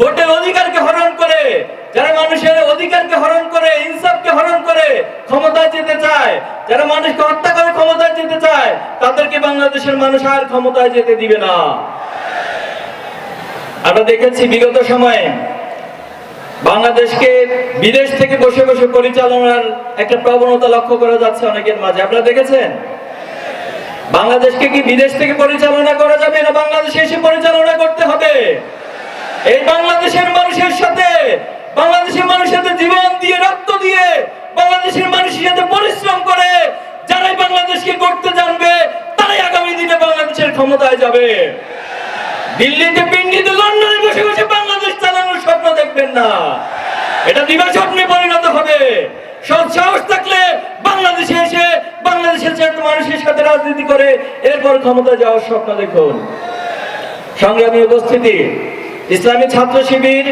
ভোটের অধিকারকে হরণ করে, যারা মানুষের অধিকারকে হরণ করে, ইনসাফকে হরণ করে ক্ষমতায় যেতে চায়, যারা মানুষকে হত্যা করে ক্ষমতায় যেতে চায়, তাদেরকে বাংলাদেশের মানুষ আর ক্ষমতায় যেতে দিবে না। আমরা দেখেছি বিগত সময়ে বাংলাদেশকে বিদেশ থেকে বসে বসে পরিচালনার একটা প্রবণতা লক্ষ্য করা যাচ্ছে অনেকের মাঝে। আপনারা দেখেছেন? বাংলাদেশকে কি বিদেশ থেকে পরিচালনা করা যাবে না? বাংলাদেশে এসে পরিচালনা করতে হবে। এই বাংলাদেশের মানুষের সাথে, বাংলাদেশের মানুষের সাথে জীবন দিয়ে, রক্ত দিয়ে, বাংলাদেশের মানুষের সাথে পরিশ্রম করে, যারাই বাংলাদেশকে করতে জানবে, তারাই আগামী দিনে বাংলাদেশের ক্ষমতায় যাবে। দিল্লিতে পিন্ডিতে, লন্ডনে বসে বসে বাংলাদেশ চালানোর স্বপ্ন দেখবেন না। এটা দিবা স্বপ্নে পরিণত হবে। সৎ সাহস থাকলে বাংলাদেশে এসে, বাংলাদেশের মানুষের সাথে রাজনীতি করে, এরপর ক্ষমতা যাওয়ার স্বপ্ন দেখুন। সংগ্রামী উপস্থিতি। ইসলামী ছাত্র শিবির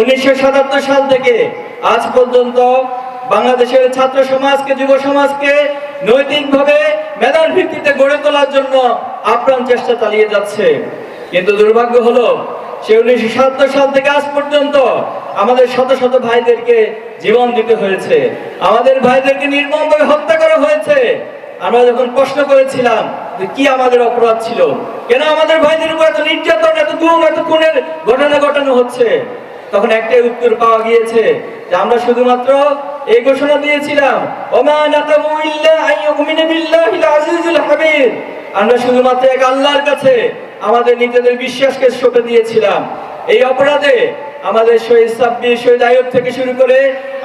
উনিশশো সাতাত্তর সাল থেকে আজ পর্যন্ত বাংলাদেশের ছাত্র সমাজকে, যুব সমাজকে নৈতিকভাবে মেধার ভিত্তিতে গড়ে তোলার জন্য আপ্রাণ চেষ্টা চালিয়ে যাচ্ছে। কিন্তু দুর্ভাগ্য হলো, সে উনিশশো সাতাত্তর সাল থেকে আজ পর্যন্ত আমাদের শত শত ভাইদেরকে জীবন দিতে হয়েছে। আমাদের ভাইদেরকে নির্মমভাবে হত্যা করা হয়েছে। আমরা যখন প্রশ্ন করেছিলাম কি আমাদের অপরাধ ছিল কেন আমাদের ভাইদের উপর এত নির্যাতন, এত গুম এত খুনের ঘটনা ঘটানো হচ্ছে? তখন একটাই উত্তর পাওয়া গিয়েছে যে আমরা শুধুমাত্র এই ঘোষণা দিয়েছিলাম আমরা শুধুমাত্র এক আল্লাহর কাছে আমাদের নিজেদের বিশ্বাসকে সঁপে দিয়েছিলাম। এই অপরাধে আমাদের শহীদ সাব্বির, শহীদ আয়ুব থেকে শুরু করে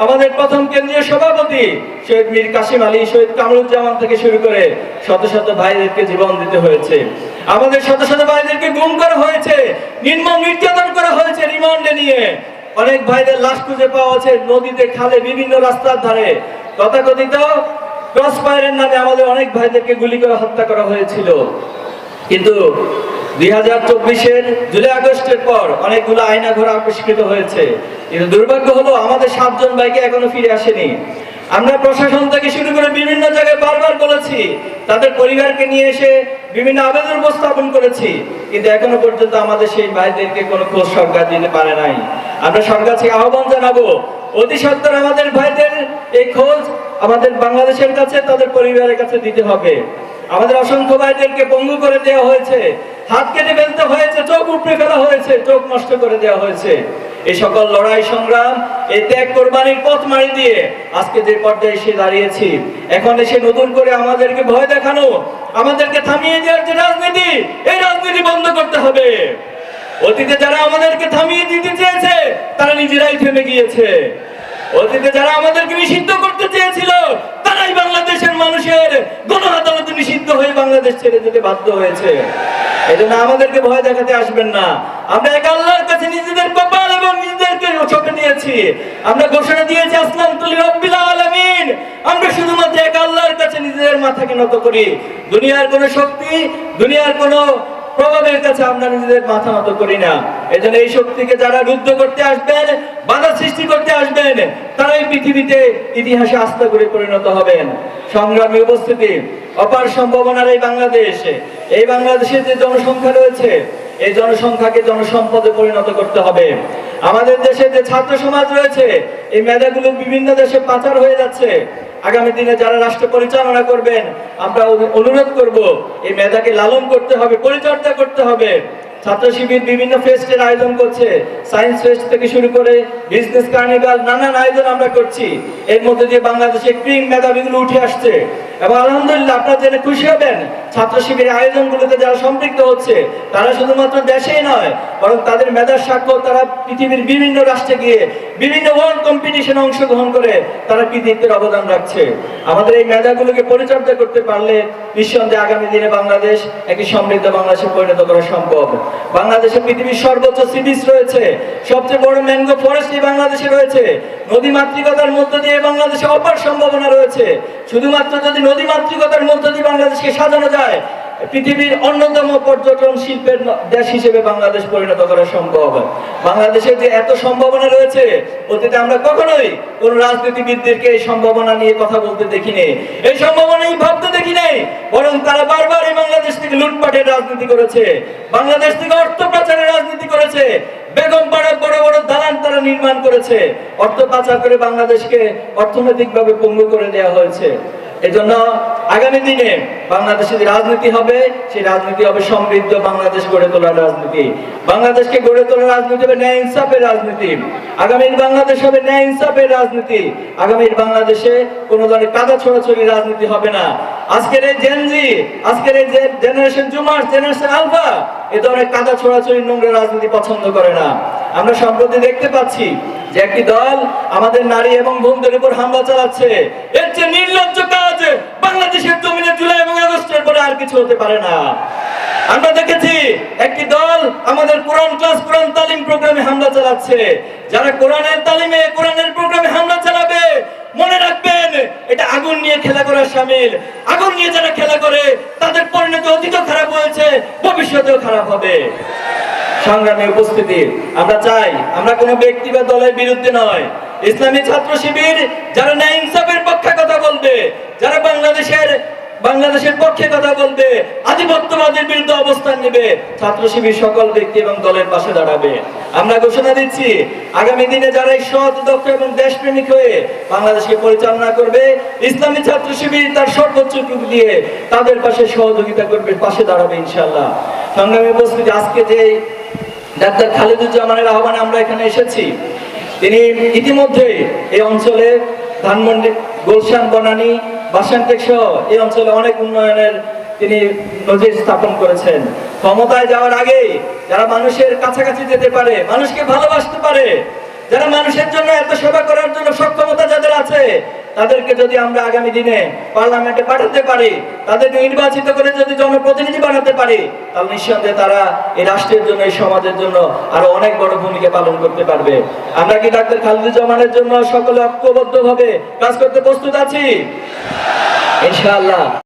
আমাদের প্রথম কেন্দ্রীয় সভাপতি শহীদ মীর কাসিম আলী, শহীদ কামরুজ্জামান থেকে শুরু করে শত শত ভাইদেরকে জীবন দিতে হয়েছে। আমাদের শত শত ভাইদেরকে গুম করা হয়েছে, নির্মম নির্যাতন করা হয়েছে রিমান্ডে নিয়ে। অনেক ভাইদের লাশ খুঁজে পাওয়া আছে নদীতে, খালে, বিভিন্ন রাস্তার ধারে। তথাকথিত ক্রস ফায়ারের নামে আমাদের অনেক ভাইদেরকে গুলি করে হত্যা করা হয়েছিল। কিন্তু দুই হাজার জুলাই আগস্টের পর অনেকগুলো দুর্ভাগ্য হলো সাতজন ফিরে আসেনি। আমরা তাদের পরিবারকে নিয়ে এসে বিভিন্ন আবেদন উপস্থাপন করেছি। কিন্তু এখনও পর্যন্ত আমাদের সেই ভাইদেরকে কোনো খোঁজ সরকার দিতে পারে নাই। আমরা সরকার থেকে আহ্বান জানাব, অতি সত্তর আমাদের ভাইদের এই খোঁজ আমাদের বাংলাদেশের কাছে, তাদের পরিবারের কাছে দিতে হবে। আমাদের অসংখ্য ভাইদেরকে পঙ্গু করে দেওয়া হয়েছে। হাত কেটে ফেলতে হয়েছে, চোখ উপড়ে ফেলা হয়েছে, চোখ নষ্ট করে দেওয়া হয়েছে। এই সকল লড়াই সংগ্রাম, এই ত্যাগ কোরবানির পথ মারি দিয়ে আজকে যে পর্যায়ে এসে দাঁড়িয়েছি, এখন এসে নতুন করে আমাদেরকে ভয় দেখানো, আমাদেরকে থামিয়ে দেওয়ার যে রাজনীতি, এই রাজনীতি বন্ধ করতে হবে। অতীতে যারা আমাদেরকে থামিয়ে দিতে চেয়েছে, তারা নিজেরাই থেমে গিয়েছে। অতীতে যারা আমাদেরকে নিষিদ্ধ করতে চেয়েছিল, তারাই বাংলাদেশের মানুষের হয়ে বাংলাদেশ ছেড়ে দিতে বাধ্য হয়েছে। এই জন্য আমাদেরকে ভয় দেখাতে আসবেন না। আমরা এক আল্লাহর কাছে নিজেদের কপাল এবং নিজেদেরকে চোখে নিয়েছি। আমরা ঘোষণা দিয়েছি, আসলাম তুলি রব্বিল আলামিন। আমরা শুধুমাত্র এক আল্লাহর কাছে নিজেদের মাথাকে নত করি। দুনিয়ার কোনো শক্তি, দুনিয়ার কোনো প্রভাবের কাছে আমরা নিজেদের মাথা নত করি না। এজন্য এই শক্তিকে যারা রুদ্ধ করতে আসবেন, বাধা সৃষ্টি করতে আসবেন তারাই পৃথিবীতে ইতিহাসে আস্থা করে পরিণত হবেন। সংগ্রামে উপস্থিতি, অপার সম্ভাবনার এই বাংলাদেশ, এই বাংলাদেশের যে জনসংখ্যা রয়েছে এই জনসংখ্যাকে জনসম্পদে পরিণত করতে হবে। আমাদের দেশে যে ছাত্র সমাজ রয়েছে, এই মেধাগুলো বিভিন্ন দেশে পাচার হয়ে যাচ্ছে। আগামী দিনে যারা রাষ্ট্র পরিচালনা করবেন, আমরা অনু- অনুরোধ করব, এই মেধাকে লালন করতে হবে, পরিচর্যা করতে হবে। ছাত্র শিবির বিভিন্ন ফেস্টের আয়োজন করছে। সায়েন্স ফেস্ট থেকে শুরু করে বিজনেস কার্নিভাল নানান আয়োজন আমরা করছি। এর মধ্যে দিয়ে বাংলাদেশে ক্রিম মেধাবীগুলো উঠে আসছে। এবং আলহামদুলিল্লাহ আপনারা জেনে খুশি হবেন ছাত্র শিবিরের আয়োজনগুলোতে যারা সম্পৃক্ত হচ্ছে, তারা শুধুমাত্র দেশেই নয়, বরং তাদের মেধার সাক্ষ্য তারা পৃথিবীর বিভিন্ন রাষ্ট্রে গিয়ে বিভিন্ন ওয়ার্ল্ড কম্পিটিশনে অংশগ্রহণ করে তারা কৃতিত্বের অবদান রাখছে। আমাদের এই মেধাগুলোকে পরিচর্যা করতে পারলে নিঃসন্দেহে আগামী দিনে বাংলাদেশ একটি সমৃদ্ধ বাংলাদেশে পরিণত করা সম্ভব। বাংলাদেশে পৃথিবীর সর্বোচ্চ সি রয়েছে। সবচেয়ে বড় ম্যানগ্রোভ ফরেস্ট বাংলাদেশে রয়েছে। নদী মাতৃকতার মধ্য দিয়ে বাংলাদেশে অপার সম্ভাবনা রয়েছে। শুধুমাত্র যদি নদী মাতৃকতার মধ্য দিয়ে বাংলাদেশকে সাজানো যায় পৃথিবীর অন্যতম পর্যটন শিল্পের দেশ হিসেবে বাংলাদেশ পরিণত করা সম্ভব হয়। বাংলাদেশের যে এত সম্ভাবনা রয়েছে, অতীতে আমরা কখনোই কোন রাজনীতিবিদদেরকে এই সম্ভাবনা নিয়ে কথা বলতে দেখিনি। এই সম্ভাবনা ভাবতে দেখি নাই, বরং তারা বারবার এই বাংলাদেশ থেকে লুটপাটের রাজনীতি করেছে, বাংলাদেশ থেকে অর্থ পাচারের রাজনীতি করেছে, বেগম পাড়া বড় বড় দালান তারা নির্মাণ করেছে, অর্থ পাচার করে বাংলাদেশকে অর্থনৈতিকভাবে পঙ্গু করে দেওয়া হয়েছে। এজন্য আগামী দিনে বাংলাদেশে যে রাজনীতি হবে, সেই রাজনীতি হবে সমৃদ্ধ বাংলাদেশ গড়ে তোলার রাজনীতি। বাংলাদেশকে গড়ে তোলার রাজনীতি হবে ন্যায় ইনসাফের রাজনীতি। আগামীর বাংলাদেশ হবে ন্যায় ইনসাফের রাজনীতি। আগামীর বাংলাদেশে কোনো ধরনের কাদা ছড়াছড়ি রাজনীতি হবে না। আজকের এই জেনজি আজকের এই যে জেনারেশন জুমার জেনারেশন আলফা এ ধরনের কাদা ছড়াছড়ি নোংরা রাজনীতি পছন্দ করে না। আমরা সম্প্রতি দেখতে পাচ্ছি যে একটি দল আমাদের নারী এবং বোনদের উপর হামলা চালাচ্ছে। এর চেয়ে নির্লজ্জ বাংলাদেশের জমিনে জুলাই এবং আগস্টের পরে আর কিছু হতে পারে না। আমরা দেখেছি একটি দল আমাদের কোরআন ক্লাস, কোরআন তালিম প্রোগ্রামে হামলা চালাচ্ছে। যারা কোরআনের তালিমে কোরআনের প্রোগ্রামে হামলা চালাবে, মনে রাখবেন, এটা আগুন নিয়ে খেলা করার সামিল। আগুন নিয়ে যারা খেলা করে, তাদের পরিণতি অতীত খারাপ হয়েছে, ভবিষ্যতেও খারাপ হবে। সংগ্রামে উপস্থিতি। আমরা চাই, আমরা কোনো ব্যক্তি বা দলের বিরুদ্ধে নয়। ইসলামী ছাত্র শিবির যারা ন্যায় ইনসাফের পক্ষে কথা বলবে, যারা বাংলাদেশের বাংলাদেশের পক্ষে কথা বলবে, আধিপত্যবাদের বিরুদ্ধে অবস্থান নেবে, ছাত্র শিবির সকল ব্যক্তি এবং দলের পাশে দাঁড়াবে। আমরা ঘোষণা দিচ্ছি, আগামী দিনে যারা সৎ, দক্ষ এবং দেশপ্রেমিক হয়ে বাংলাদেশকে পরিচালনা করবে, ইসলামী ছাত্র শিবির তার সর্বোচ্চ টুকু দিয়ে তাদের পাশে সহযোগিতা করবে, পাশে দাঁড়াবে ইনশাল্লাহ সংগ্রামী উপস্থিতি, আজকে যে ডাক্তার খালেদুজ্জামানের আহ্বানে আমরা এখানে এসেছি তিনি ইতিমধ্যে এই অঞ্চলে ধানমন্ডি, গোলশান, বনানী বাসান্টেক সহ এই অঞ্চলে অনেক উন্নয়নের তিনি নজির স্থাপন করেছেন। ক্ষমতায় যাওয়ার আগে যারা মানুষের কাছাকাছি যেতে পারে, মানুষকে ভালোবাসতে পারে, যারা মানুষের জন্য এত সেবা করার জন্য সক্ষমতা যাদের আছে তাদেরকে যদি আমরা আগামী দিনে পার্লামেন্টে পাঠাতে পারি, তাদেরকে নির্বাচিত করে যদি জনপ্রতিনিধি বানাতে পারি, তাহলে নিঃসন্দেহে তারা এই রাষ্ট্রের জন্য, এই সমাজের জন্য আরও অনেক বড় ভূমিকা পালন করতে পারবে। আমরা কি ডাক্তার খালিদুজ্জামানের জন্য সকলে ঐক্যবদ্ধ ভাবে কাজ করতে প্রস্তুত আছি? ইনশাআল্লাহ।